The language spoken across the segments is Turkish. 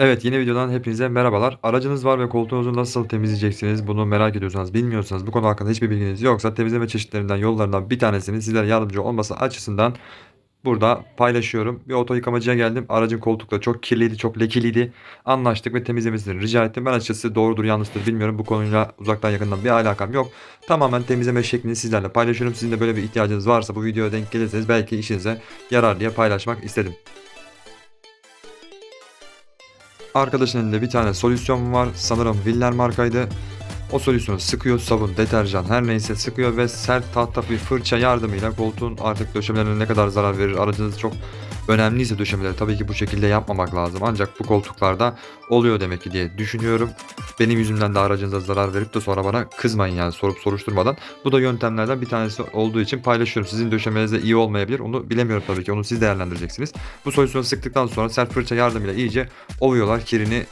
Evet, yeni videodan hepinize merhabalar. Aracınız var ve koltuğunuzu nasıl temizleyeceksiniz bunu merak ediyorsanız, bilmiyorsanız, bu konu hakkında hiçbir bilginiz yoksa temizleme çeşitlerinden, yollarından bir tanesini sizlere yardımcı olması açısından burada paylaşıyorum. Bir oto yıkamacıya geldim. Aracın koltukları çok kirliydi, çok lekiliydi. Anlaştık ve temizlemesini rica ettim. Ben açıkçası doğrudur, yanlıştır bilmiyorum. Bu konuyla uzaktan yakından bir alakam yok. Tamamen temizleme şeklini sizlerle paylaşıyorum. Sizin de böyle bir ihtiyacınız varsa bu videoya denk gelirseniz belki işinize yarar diye paylaşmak istedim. Arkadaşın elinde bir tane solüsyon var. Sanırım Willer markaydı. O solüsyonu sıkıyor, sabun, deterjan her neyse sıkıyor ve sert tahta bir fırça yardımıyla koltuğun artık döşemelerine ne kadar zarar verir. Aracınız çok önemliyse döşemeleri tabii ki bu şekilde yapmamak lazım. Ancak bu koltuklarda oluyor demek ki diye düşünüyorum. Benim yüzümden de aracınıza zarar verip de sonra bana kızmayın yani sorup soruşturmadan. Bu da yöntemlerden bir tanesi olduğu için paylaşıyorum. Sizin döşemenizde iyi olmayabilir. Onu bilemiyorum tabii ki. Onu siz değerlendireceksiniz. Bu solüsyonu sıktıktan sonra sert fırça yardımıyla iyice ovuyorlar. Kirini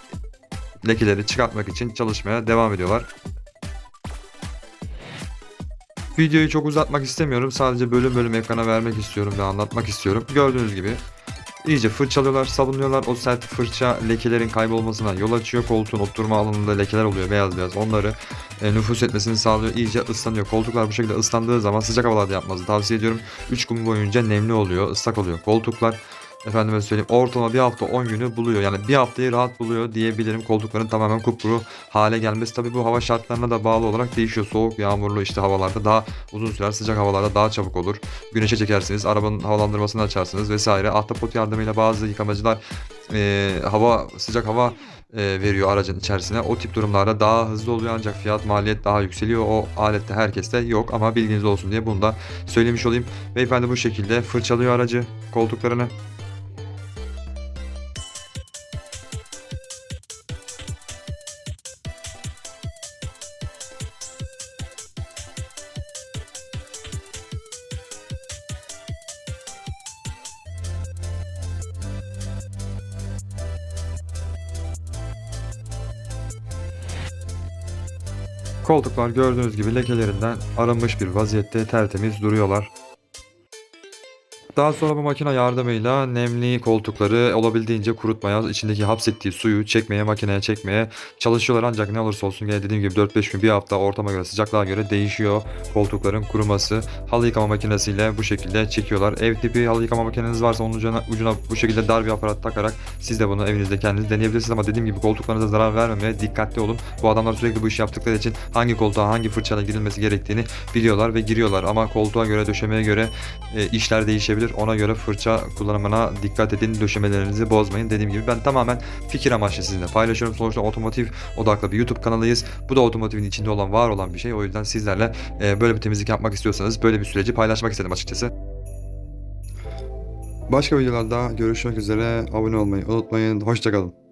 lekeleri çıkartmak için çalışmaya devam ediyorlar. Videoyu çok uzatmak istemiyorum. Sadece bölüm bölüm ekrana vermek istiyorum ve anlatmak istiyorum. Gördüğünüz gibi iyice fırçalıyorlar, sabunluyorlar. O sert fırça lekelerin kaybolmasına yol açıyor. Koltuğun oturma alanında lekeler oluyor beyaz beyaz. Onları e, nüfus etmesini sağlıyor. İyice ıslanıyor. Koltuklar bu şekilde ıslandığı zaman sıcak havalarda yapmanızı tavsiye ediyorum. 3 gün boyunca nemli oluyor, ıslak oluyor koltuklar. Efendime söyleyeyim ortalama bir hafta 10 günü buluyor. Yani bir haftayı rahat buluyor diyebilirim. Koltukların tamamen kupkuru hale gelmesi. Tabii bu hava şartlarına da bağlı olarak değişiyor. Soğuk, yağmurlu işte havalarda daha uzun sürer. Sıcak havalarda daha çabuk olur. Güneşe çekersiniz. Arabanın havalandırmasını açarsınız vesaire. Ahtapot yardımıyla bazı yıkamacılar e, hava sıcak hava e, veriyor aracın içerisine. O tip durumlarda daha hızlı oluyor ancak fiyat maliyet daha yükseliyor. O alette herkeste yok ama bilginiz olsun diye bunu da söylemiş olayım. Beyefendi bu şekilde fırçalıyor aracı koltuklarını. Koltuklar gördüğünüz gibi lekelerinden arınmış bir vaziyette tertemiz duruyorlar. Daha sonra bu makine yardımıyla nemli koltukları olabildiğince kurutmaya, içindeki hapsettiği suyu çekmeye, makineye çekmeye çalışıyorlar. Ancak ne olursa olsun gene dediğim gibi 4-5 gün bir hafta ortama göre sıcaklığa göre değişiyor koltukların kuruması. Halı yıkama makinesiyle bu şekilde çekiyorlar. Ev tipi halı yıkama makineniz varsa onun ucuna, ucuna bu şekilde dar bir aparat takarak siz de bunu evinizde kendiniz deneyebilirsiniz. Ama dediğim gibi koltuklarınıza zarar vermemeye dikkatli olun. Bu adamlar sürekli bu işi yaptıkları için hangi koltuğa hangi fırçayla girilmesi gerektiğini biliyorlar ve giriyorlar. Ama koltuğa göre döşemeye göre e, işler değişebilir. Ona göre fırça kullanımına dikkat edin. Döşemelerinizi bozmayın. Dediğim gibi ben tamamen fikir amaçlı sizinle paylaşıyorum. Sonuçta otomotiv odaklı bir YouTube kanalıyız. Bu da otomotivin içinde olan, var olan bir şey. O yüzden sizlerle e, böyle bir temizlik yapmak istiyorsanız böyle bir süreci paylaşmak istedim açıkçası. Başka videolarda görüşmek üzere. Abone olmayı unutmayın. Hoşçakalın.